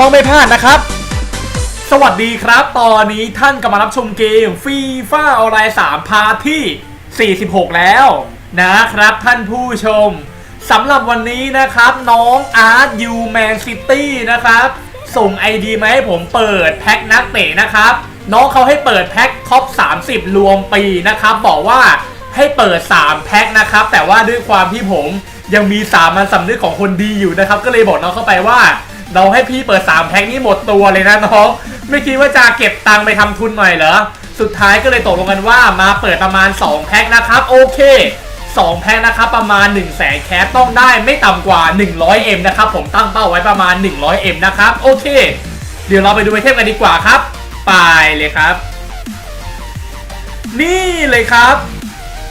ต้องไม่พลาดนะครับ สวัสดีครับ ตอนนี้ท่านกำลังรับชมเกมฟีฟ่าออนไลน์3พาร์ทที่ 46 แล้วนะครับท่านผู้ชมสำหรับวันนี้นะครับน้องอาร์ตยูแมนซิตี้นะครับ ส่ง ID มาให้ผมเปิดแพ็คนักเตะนะครับ น้องเขาให้เปิดแพ็คท็อป 30 รวมปีนะครับ บอกว่าให้เปิด 3 แพ็คนะครับ แต่ว่าด้วยความที่ผมยังมีสามัญสำนึกของคนดีอยู่นะครับ ก็เลยบอกน้องเข้าไปว่า เราให้พี่เปิด 3 แพ็คนี้หมดตัวเลยนะน้องไม่คิดว่าจะเก็บตังค์ไปทำทุนหน่อยเหรอ สุดท้ายก็เลยตกลงกันว่ามาเปิดประมาณ 2 แพ็คนะครับ โอเค 2 แพ็คนะครับประมาณ 1 0 0 0 0แสนแคสต้องได้ไม่ต่ำกว่า 100M นะครับผมตั้งเป้าไว้ประมาณ 100M นะครับโอเค เดี๋ยวเราไปดูไอเทมกันดีกว่าครับ ไปเลยครับ นี่เลยครับ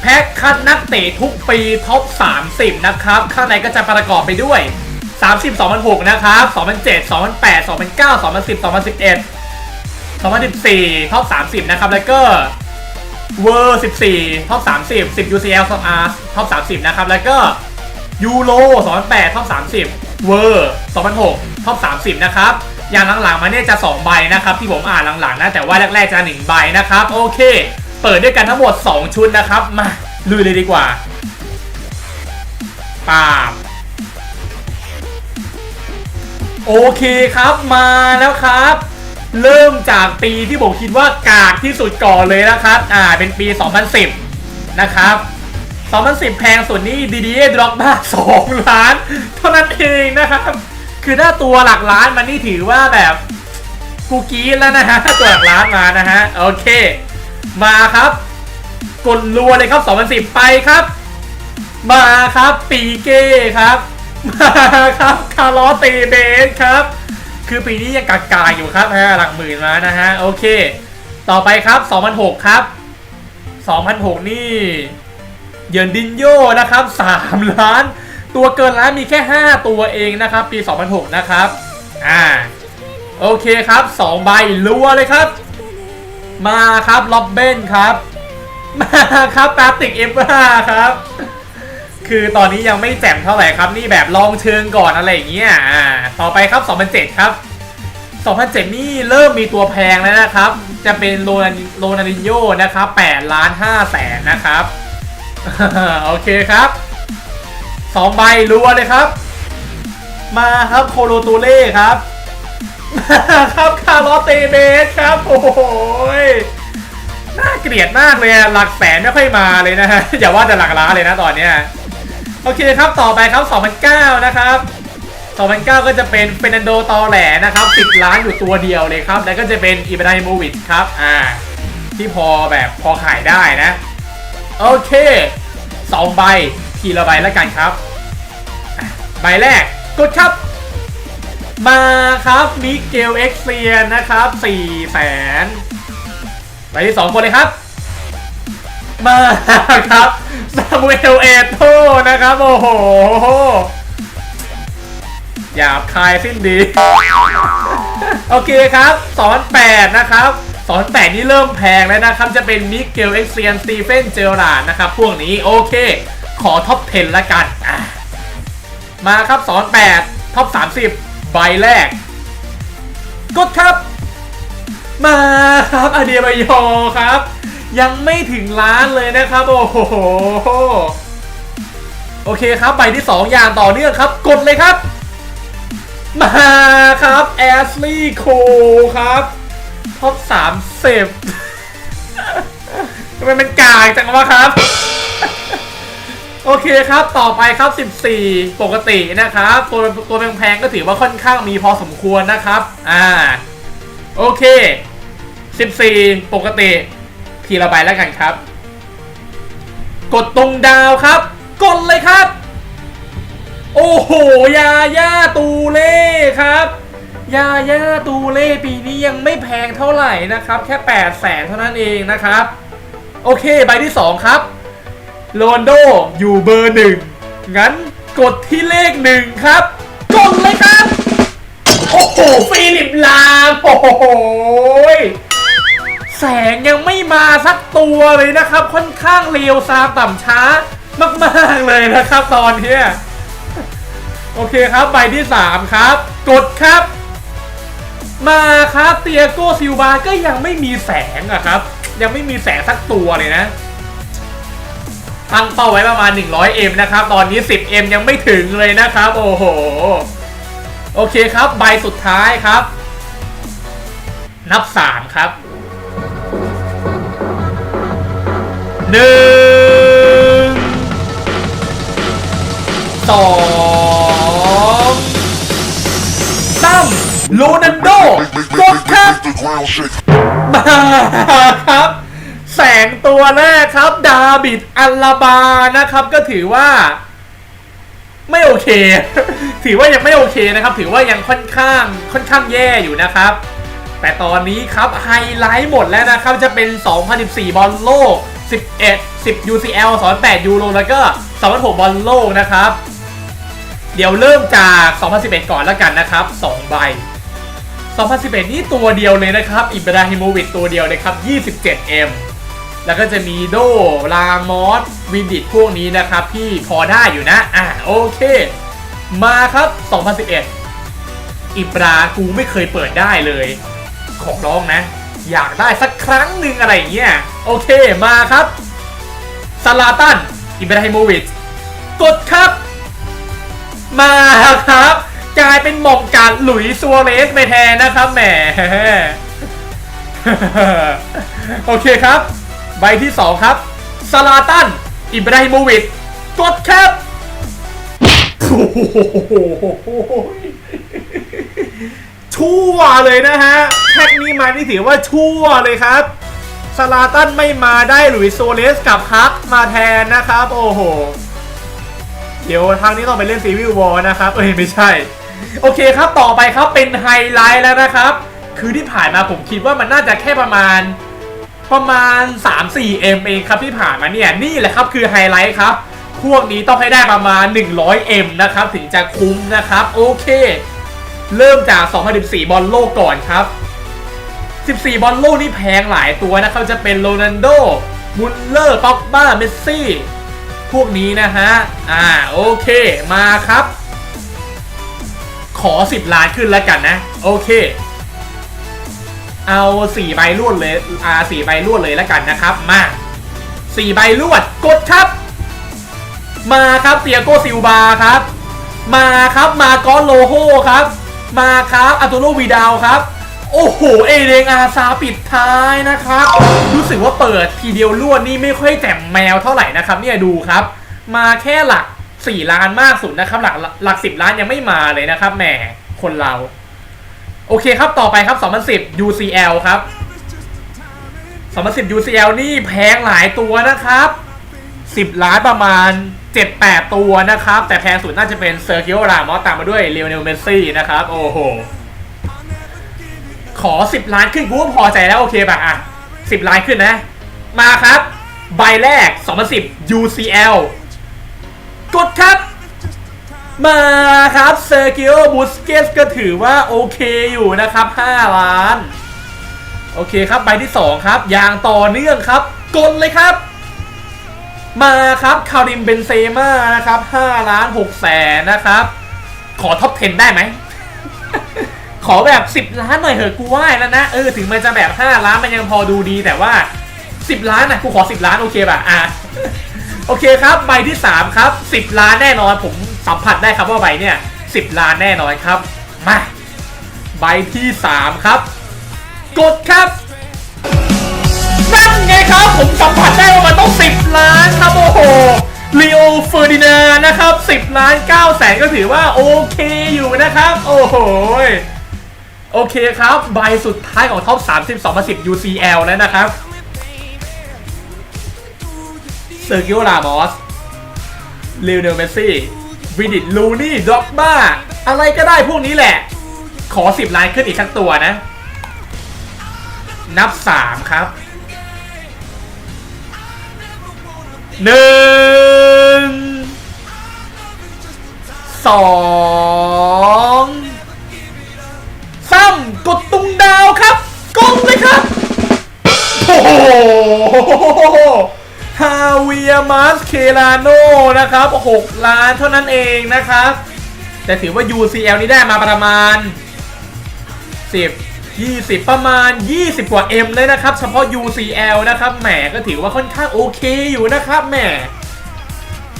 แพ็คคัดนักเตะทุกปีท็อป 30 นะครับ ข้างในก็จะประกอบไปด้วย 30 2006 นะครับ 2007 2008 2009 2010 2011 2014ท็อป30 นะครับ แล้วก็เวอร์14ท็อป30 10 UCL ท็อป30 นะครับ แล้วก็ยูโร2008ท็อป30 เวอร์2006ท็อป30 นะครับ อย่างหลังๆมาเนี่ยจะ 2 ใบนะครับ ที่ผมอ่านหลังๆนะ แต่ว่าแรกๆจะ 1 ใบนะครับ โอเค เปิดด้วยกันทั้งหมด 2 ชุดนะครับ มาลุยเลยดีกว่าปาบ โอเคครับมาแล้วครับ เริ่มจากปีที่ผมคิดว่ากากที่สุดก่อนเลยนะครับ อ่าเป็นปี 2010 นะครับ 2010 แพงสุดนี่ดีดีดร็อกบ้า2ล้าน เท่านั้นเองนะครับ คือถ้าตัวหลักล้านมันนี่ถือว่าแบบกูกรีดแล้วนะฮะตัวหลักล้านมานะฮะโอเค มาครับกดรัวเลยครับ 2010 ไปครับ มาครับปีเก้ครับ ครับคาร์ลอสเตเบสครับ คือปีนี้ยังกากาอยู่ครับฮะหลักหมื่นมานะฮะ โอเค ต่อไปครับ2006ครับ2006 นี่ เยินดินโยนะครับ 3 ล้าน ตัวเกินล้านมีแค่ 5 ตัวเองนะครับ ปี 2006 นะครับ อ่า โอเคครับ 2 ใบรัวเลยครับ มาครับล็อบเบนครับ มาครับตาติกเอฟครับ คือตอนนี้ยังไม่แจ่มเท่าไหร่ครับนี่แบบลองเชิงก่อนอะไรอย่างเงี้ยอ่าต่อไปครับ 2007 ครับ 2007 นี่เริ่มมีตัวแพงแล้วนะครับ จะเป็นโรนันโรนันิโยนะครับ8ล้าน5แสนนะครับ โอเคครับสองใบรัวเลยครับ มาครับโคโลตูเล่ครับมาครับคาร์ลอสเตเบสครับ โอ้โหยน่าเกลียดมากเลยหลักแสนไม่ค่อยมาเลยนะฮะอย่าว่าแต่หลักล้านเลยนะตอนเนี้ย โอเคครับต่อไปครับ2009นะครับ2009 ก็จะเป็นเฟนันโดตอแหลนะครับ10ล้านอยู่ตัวเดียวเลยครับ แล้วก็จะเป็นอีบราฮิโมวิชครับอ่าที่พอแบบพอขายได้นะ โอเค 2 ใบทีละใบแล้วกันครับ ใบแรกกดครับ มาครับมิเกลเอ็กเซียนนะครับ4แสนใบที่ 2 คนเลยครับ มาครับ ซามูเอลเอโตนะครับ โอ้โหหยาบคายสิ้นดี โอเคครับ สอนแปดนะครับ สอนแปดนี่เริ่มแพงแล้วนะครับ จะเป็นมิเกลเอ็กเซียนสตีเฟนเจอร์าดนะครับ พวกนี้โอเค ขอท็อป 10 ละกัน มาครับสอนแปดท็อป 30 ใบแรก กดครับ มาครับอเดียบายอครับ ยังไม่ถึงล้านเลยนะครับ โอ้โหโอเคครับใบที่ 2 อย่างต่อเนื่องครับ กดเลยครับ มาครับแอสลีย์โคครับท็อปสามเซฟทำไมมันกากจังวะครับ โอเคครับต่อไปครับ 14 ปกตินะครับ ตัวตัวแพงๆก็ถือว่าค่อนข้างมีพอสมควรนะครับ อ่า โอเค 14 ปกติ ทีละใบแล้วกันครับ กดตรงดาวครับ กดเลยครับ โอ้โห ยาย่าตูเล่ครับ ยาย่าตูเล่ปีนี้ยังไม่แพงเท่าไหร่นะครับ แค่8 0 0แสนเท่านั้นเองนะครับ โอเค ใบที่ 2 ครับโรนโดอยู่เบอร์หนึ่งงั้นกดที่เลขหนึ่งครับ กดเลยครับ โอ้โหฟิลิปลามโอ้โห แสงยังไม่มาสักตัวเลยนะครับ ค่อนข้างเร็วซามต่ำช้ามากๆเลยนะครับ ตอนนี้โอเคครับใบที่ 3 ครับ กดครับ มาครับเตียโกซิลวาก็ยังไม่มีแสงอะครับ ยังไม่มีแสงสักตัวเลยนะตั้งเป้าไว้ประมาณ 100M นะครับ ตอนนี้ 10M ยังไม่ถึงเลยนะครับ โอ้โห โอเคครับ ใบสุดท้ายครับ นับ 3 ครับ หนึ่งสองสามโรนัลโดกดครับมาครับ แสงตัวแรกครับ ดาบิดอัลลาบานะครับ ก็ถือว่า ไม่โอเค ถือว่ายังไม่โอเคนะครับ ถือว่ายังค่อนข้างค่อนข้างแย่อยู่นะครับแต่ตอนนี้ครับไฮไลท์หมดแล้วนะครับ จะเป็น 2014 บอลโลก 11 10 UCL 2008ยูโรแล้วก็2006บอลโลกนะครับ เดี๋ยวเริ่มจาก 2011 ก่อนแล้วกันนะครับ 2 ใบ 2011 นี่ตัวเดียวเลยนะครับ อิบราฮิโมวิชตัวเดียวเลยครับ 27M แล้วก็จะมีโดลามอสวินดิตพวกนี้นะครับ ที่พอได้อยู่นะ อะโอเค มาครับ 2011 อิบรากูไม่เคยเปิดได้เลย ของร้องนะ อยากได้สักครั้งหนึ่งอะไรเงี้ยโอเคมาครับซาลาตันอิบราฮิโมวิชกดครับ มาครับ กลายเป็นหม่อมการหลุยส์ซัวเรสไปแทนนะครับแหมโอเคครับ ใบที่ 2 ครับซาลาตันอิบราฮิโมวิชกดครับ ชั่วเลยนะฮะแท็กนี้มานี่ถือว่าชั่วเลยครับซาลาตันไม่มาได้หลุยโซเลสกับฮักมาแทนนะครับ โอ้โห เดี๋ยวทางนี้ต้องไปเล่นซีวิววอลนะครับ เอ้ยไม่ใช่ โอเคครับต่อไปครับเป็นไฮไลท์แล้วนะครับ คือที่ผ่านมาผมคิดว่ามันน่าจะแค่ประมาณประมาณ 3-4M เองครับที่ผ่านมาเนี่ยนี่แหละครับคือไฮไลท์ครับพวกนี้ต้องให้ได้ประมาณ 100M นะครับ ถึงจะคุ้มนะครับ โอเค เริ่มจาก 2014 บอลโลกก่อนครับ 14 บอลโลกนี่แพงหลายตัวนะครับจะเป็นโรนัลโดมุลเลอร์ป็อกบ้าเมสซี่ พวกนี้นะฮะ อ่า โอเค มาครับ ขอ 10 ล้านขึ้นแล้วกันนะ โอเค เอา4ใบรวดเลย อ่า4ใบรวดเลยแล้วกันนะครับ มา4ใบรวด กดครับ มาครับเตียโกซิลบาครับ มาครับ มากอนโลโฮครับ มาครับอัตโลวีดาวครับ โอ้โห เอเดงอาซาปิดท้ายนะครับ รู้สึกว่าเปิดทีเดียวรวดนี่ไม่ค่อยแจ่มแมวเท่าไหร่นะครับ เนี่ยดูครับ มาแค่หลัก 4 ล้านมากสุดนะครับหลักหลัก 10 ล้านยังไม่มาเลยนะครับแหมคนเรา โอเคครับต่อไปครับ 2010 UCL ครับ2010 UCL นี่แพงหลายตัวนะครับ 10 ล้านประมาณ 7-8 ตัวนะครับ แต่แพงสุดน่าจะเป็นเซอร์กิโอรามอสตามมาด้วยเลโอเนลเมสซี่นะครับ โอ้โห ขอ 10 ล้านขึ้นกูก็พอใจแล้วโอเคป่ะอะ 10 ล้านขึ้นนะ มาครับ ใบแรก 2010 UCL กดครับ มาครับเซอร์กิโอบูสเกสก็ถือว่าโอเคอยู่นะครับ 5 ล้าน โอเคครับใบที่ 2 ครับ อย่างต่อเนื่องครับ กดเลยครับ มาครับคาริมเบนเซม่านะครับ5ล้าน6แสนนะครับ ขอท็อป 10 ได้ไหม ขอแบบ 10 ล้านหน่อยเหอะกูว่าแล้วนะ เออ ถึงมันจะแบบ 5 ล้านมันยังพอดูดีแต่ว่า 10 ล้านนะกูขอ 10 ล้านโอเคป่ะ อะ โอเคครับ ใบที่ 3 ครับ 10 ล้านแน่นอน ผมสัมผัสได้ครับว่าใบเนี่ย 10 ล้านแน่นอนครับ มา ใบที่ 3 ครับ กดครับนั่นไงครับผมสัม เฟอร์ดินานะครับ 10 ล้าน9แสนก็ถือว่าโอเคอยู่นะครับ โอ้โหโอเคครับ ใบสุดท้ายของท็อป30 2010 UCL แล้วนะครับเซอร์กิโอรามอสลโอเนลเมสซี่วิดิตลูนี่ด็อกบ้า อะไรก็ได้พวกนี้แหละ ขอ 10 ล้านขึ้นอีกสักตัวนะ นับ 3 ครับ หนึ่งสองสามกดตุงดาวครับกดเลยครับ โอ้โหฮาเวียมาสเคลาโนนะครับ6ล้านเท่านั้นเองนะครับ แต่ถือว่า UCL นี้ได้มาประมาณ 10 20 ประมาณ 20 กว่า M เลยนะครับ เฉพาะ UCL นะครับ แหมก็ถือว่าค่อนข้างโอเคอยู่นะครับ แหม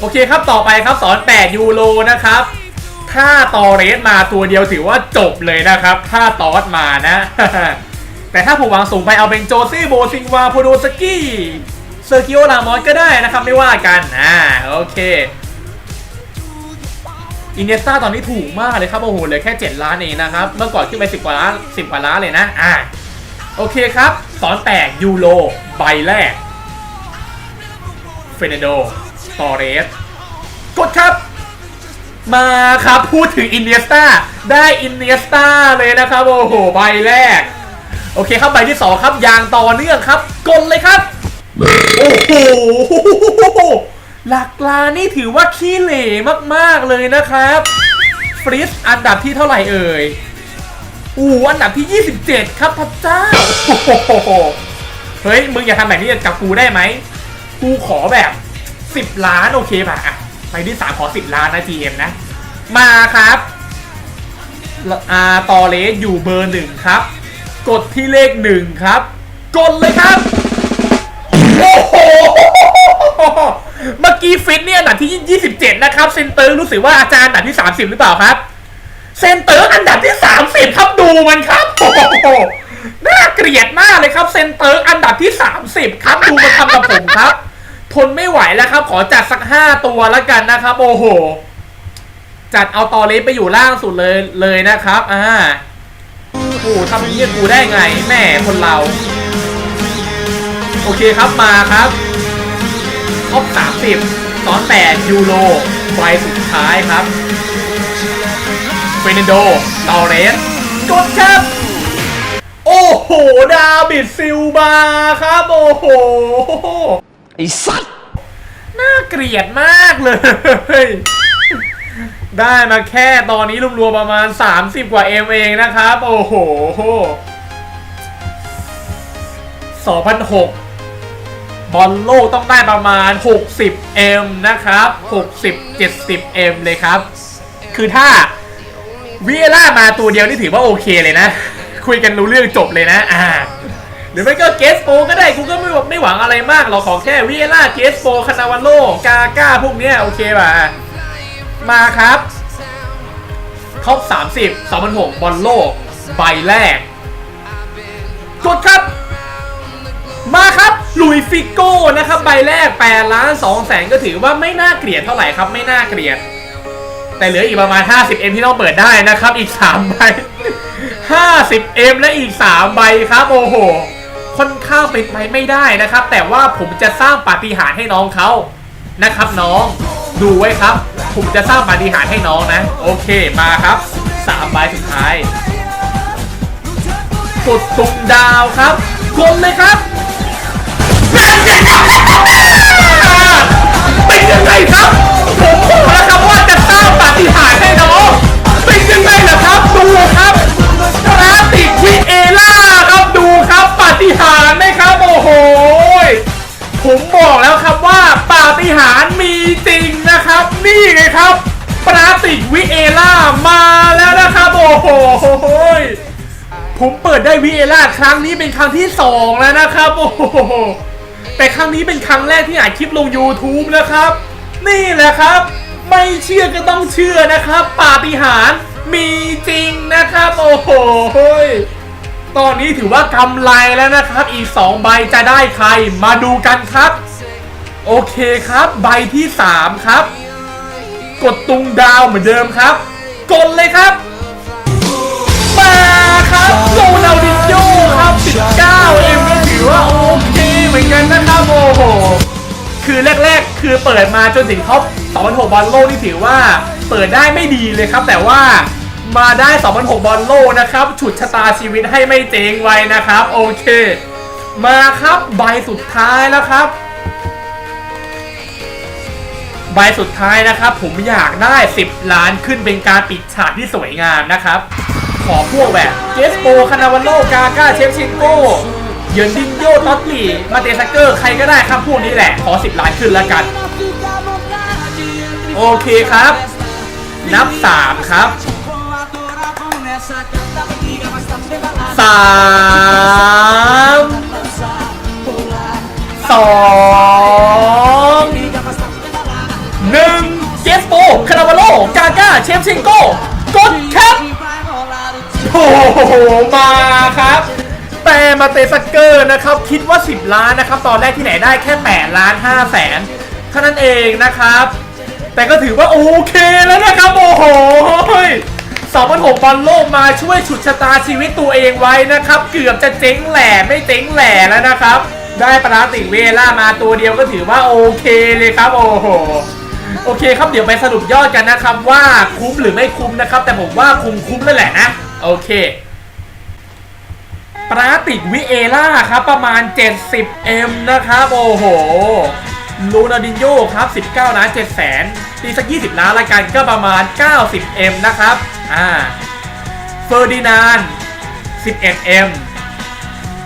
โอเคครับ ต่อไปครับ สอน 8 ยูโรนะครับ ถ้าตอเรสมาตัวเดียวถือว่าจบเลยนะครับ ถ้าตอสมานะ แต่ถ้าผมวางสูงไปเอาเป็นโจซี่โบซิงวาโพโดสกี้เซอร์กิโอลามอสก็ได้นะครับ ไม่ว่ากัน อ่า โอเค อินเนสตาตอนนี้ถูกมากเลยครับโอ้โหเหลือแค่ 7 ล้านเองนะครับ เมื่อก่อนขึ้นไป 10 กว่าล้าน 10 กว่าล้านเลยนะ อ่า โอเคครับสอนแตกยูโรใบแรก เฟรนโด ตอเรส กดครับ มาครับพูดถึงอินเนสตาได้อินเนสตาเลยนะครับ โอ้โห ใบแรก โอเคครับใบที่ 2 ครับยางต่อเนื่องครับ กดเลยครับ โอ้โห หลักลานนี่ถือว่าขี้เหร่มากๆเลยนะครับ ฟริสอันดับที่เท่าไหร่เอ่ยอู้อันดับที่ 27 ครับพระเจ้าเฮ้ย มึงอย่าทำแบบนี้กับกูได้ไหม กูขอแบบ 10 ล้านโอเคป่ะอะไปที่3ขอ 10 ล้านนะ GM นะ มาครับอ่าตอเลสอยู่เบอร์หนึ่งครับ กดที่เลขหนึ่งครับ กดเลยครับ โอ้โห เมื่อกี้ฟิตเนี่ยอันดับที่ 27 นะครับเซนเตอร์รู้สึกว่าอาจารย์อันดับที่ 30 หรือเปล่าครับ เซนเตอร์อันดับที่ 30 ครับดูมันครับโอ้โหน่าเกลียดมากเลยครับเซนเตอร์อันดับที่ 30 ครับดูมันทำกับผมครับ ทนไม่ไหวแล้วครับ ขอจัดสัก 5 ตัวแล้วกันนะครับ โอ้โห จัดเอาตอเลสไปอยู่ล่างสุดเลยเลยนะครับอ่าโอ้ทำอย่างนี้กูได้ไงแม่คนเรา โอเคครับมาครับ ท็อป30ตอน8ยูโรใบสุดท้ายครับเฟรนโดตอเรสกดครับ โอ้โห ดาบิดซิลบาครับ โอ้โห ไอ้สัตว์ น่าเกลียดมากเลย ได้มาแค่ตอนนี้รวมๆประมาณ 30 กว่าเอ็มเองนะครับ โอ้โห2006 บอลโลกต้องได้ประมาณ 60M นะครับ 60-70M เลยครับ คือถ้าวิเอล่ามาตัวเดียวนี่ถือว่าโอเคเลยนะ คุยกันรู้เรื่องจบเลยนะอ่าหรือไม่ก็เกสโปก็ได้กูก็ไม่ไม่หวังอะไรมากหรอกขอแค่วิเอล่าเกสโปคานาวาโลกาก้าพวกเนี้ยโอเคป่ะ มาครับท็อป30 2006 บอลโลก ใบแรกกดครับ มาครับ ลุยฟิโก้นะครับใบแรก8ล้าน2แสนก็ถือว่าไม่น่าเกลียดเท่าไหร่ครับไม่น่าเกลียด แต่เหลืออีกประมาณ 50M ที่ต้องเปิดได้นะครับ อีก3ใบ 50M และอีก 3 ใบครับโอ้โหค่อนข้างเป็นไปไม่ได้นะครับ แต่ว่าผมจะสร้างปาฏิหาริย์ให้น้องเขานะครับน้องดูไว้ครับ ผมจะสร้างปาฏิหาริย์ให้น้องนะ โอเคมาครับ3ใบสุดท้ายกดตุ่มดาวครับกดเลยครับ เป็นยังไงครับ ผมบอกแล้วครับว่าจะสร้างปาฏิหาริย์ให้น้องเป็นยังไงล่ะครับ ดูครับกราติกวิเอล่าครับดูครับปาฏิหาริย์ไหมครับโอ้โหผมบอกแล้วครับว่าปาฏิหาริย์มีจริงนะครับ นี่ไงครับปราติกวิเอล่ามาแล้วนะครับโอ้โหผมเปิดได้วิเอล่าครั้งนี้เป็นครั้งที่สองแล้วนะครับโอ้โห แต่ครั้งนี้เป็นครั้งแรกที่อัดคลิปลง YouTube นะครับ นี่แหละครับ ไม่เชื่อก็ต้องเชื่อนะครับ ปาฏิหาริย์มีจริงนะครับ โอ้โหตอนนี้ถือว่ากำไรแล้วนะครับ อีก 2 ใบจะได้ใครมาดูกันครับ โอเคครับ ใบที่ 3 ครับ กดตุงดาวเหมือนเดิมครับ กดเลยครับ มาครับโรนัลดินโญ่ครับ 19 เอ็มก็ถือว่าโอเค กันนะครับโอ้โหคือแรกๆ คือเปิดมาจนถึงท็อป26บอลโลกนี่ถือว่าเปิดได้ไม่ดีเลยครับ แต่ว่ามาได้2006บอลโลกนะครับฉุดชะตาชีวิตให้ไม่เจ๊งไว้นะครับ โอเค มาครับใบสุดท้ายแล้วครับ ใบสุดท้ายนะครับ ผมอยากได้ 10 ล้านขึ้นเป็นการปิดฉากที่สวยงามนะครับ ขอพวกแบบเจสโปคานาวาโลกาก้าเชฟชิงโก เยินดินโยตอตลีมาเตซักเกอร์ ใครก็ได้ครับพวกนี้แหละ ขอ 10 ล้านขึ้นแล้วกัน โอเคครับ นับ 3 ครับสามสองหนึ่งเจสโปคานาวาโล กาก้า เชฟชิงโกกดครับ โอ้โห มาครับ แต่มาเตสเกอร์นะครับคิดว่า 10 ล้านนะครับตอนแรกที่ไหนได้แค่8ล้าน5แสนเท่านั้นเองนะครับ แต่ก็ถือว่าโอเคแล้วนะครับโอ้โหสองพันหกบอลโลกมาช่วยฉุดชะตาชีวิตตัวเองไว้นะครับ เกือบจะเจ๊งแหล่ไม่เจ๊งแหล่แล้วนะครับ ได้ปราติเวล่ามาตัวเดียวก็ถือว่าโอเคเลยครับโอ้โหโอเคครับเดี๋ยวไปสรุปยอดกันนะครับว่าคุ้มหรือไม่คุ้มนะครับ แต่ผมว่าคุ้มคุ้มแล้วแหละนะโอเค ปราติกวิเอล่าครับประมาณ 70M นะครับ โอ้โหลูนาดินโยครับ 19 ล้าน7แสนตีสัก 20 ล้านละกันก็ประมาณ 90M นะครับ อ่า เฟอร์ดินาน 11M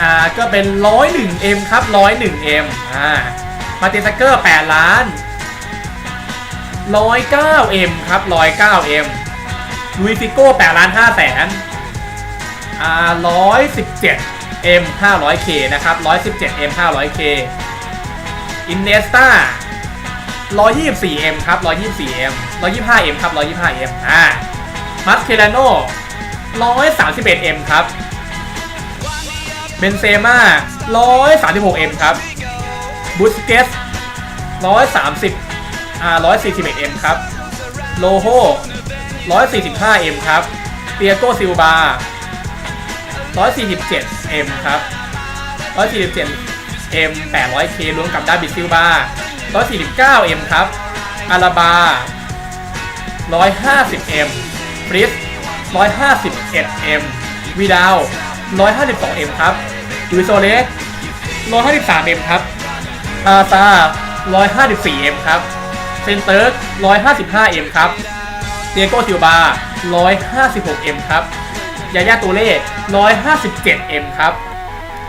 อ่า ก็เป็น 101M ครับ 101M อ่า มาติสเกอร์ 8 ล้าน 109M ครับ 109M ลุยฟิโก้ 8 ล้าน5แสน 117 M 500K นะครับ117 M 500K อินเนสตา124 M ครับ 124 M 125 M ครับ 125 M อ่ามัสเคลาโน่131 M ครับ เบนเซม่า 136 M ครับ บูสเกส130อ่า 141 M ครับ โลโฮ 145 M ครับ เตียโกซิลบา 147 M ครับ 147 M 800 K รวมกับด้าบิซิลบา 149 M ครับ อาราบา 150 M ฟริส 151 M วีดาว 152 M ครับดูโซเลส 153 M ครับ อาซา 154 M ครับเซนเตอร์ 155 M ครับเตียโกซิลบา 156 M ครับ ยาย่าตัวเลข 157M ครับ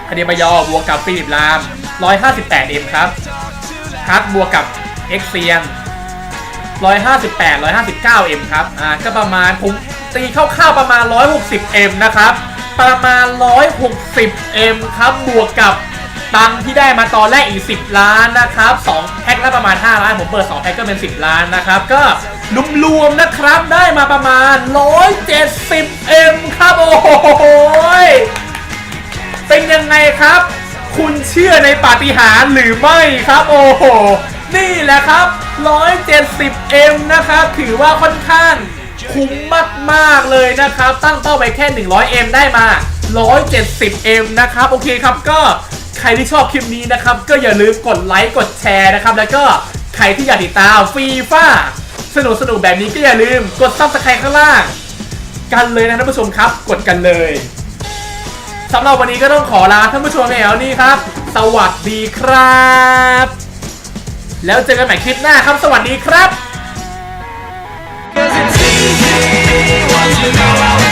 อเดบายอบวกกับฟิลิปลาม 158M ครับฮักบวกกับเอ็กเซียน158 159M ครับ อ่า ก็ประมาณผมตีคร่าวๆประมาณ 160M นะครับ ประมาณ 160M ครับ บวกกับตังค์ที่ได้มาตอนแรกอีก 10 ล้านนะครับ 2 แพ็คละประมาณ 5 ล้าน ผมเปิด 2 แพ็คก็เป็น 10 ล้านนะครับ ก็ รวมๆนะครับได้มาประมาณ 170M ครับ โอ้โหเป็นยังไงครับ คุณเชื่อในปาฏิหาริย์หรือไม่ครับ โอ้โห นี่แหละครับ 170M นะครับ ถือว่าค่อนข้างคุ้มมากๆเลยนะครับ ตั้งเป้าไว้แค่ 100M ได้มา 170M นะครับ โอเคครับก็ใครที่ชอบคลิปนี้นะครับ ก็อย่าลืมกดไลค์กดแชร์นะครับ แล้วก็ใครที่อยากติดตามฟรีฟ้า สนุกสนุกๆแบบนี้ก็อย่าลืม กดซับสไครต์ข้างล่าง กันเลยนะท่านผู้ชมครับ กดกันเลยสำหรับวันนี้ก็ต้องขอลาท่านผู้ชมไปแล้วนี่ครับ สวัสดีครับ แล้วเจอกันใหม่คลิปหน้าครับ สวัสดีครับ Cause it's easy once you know how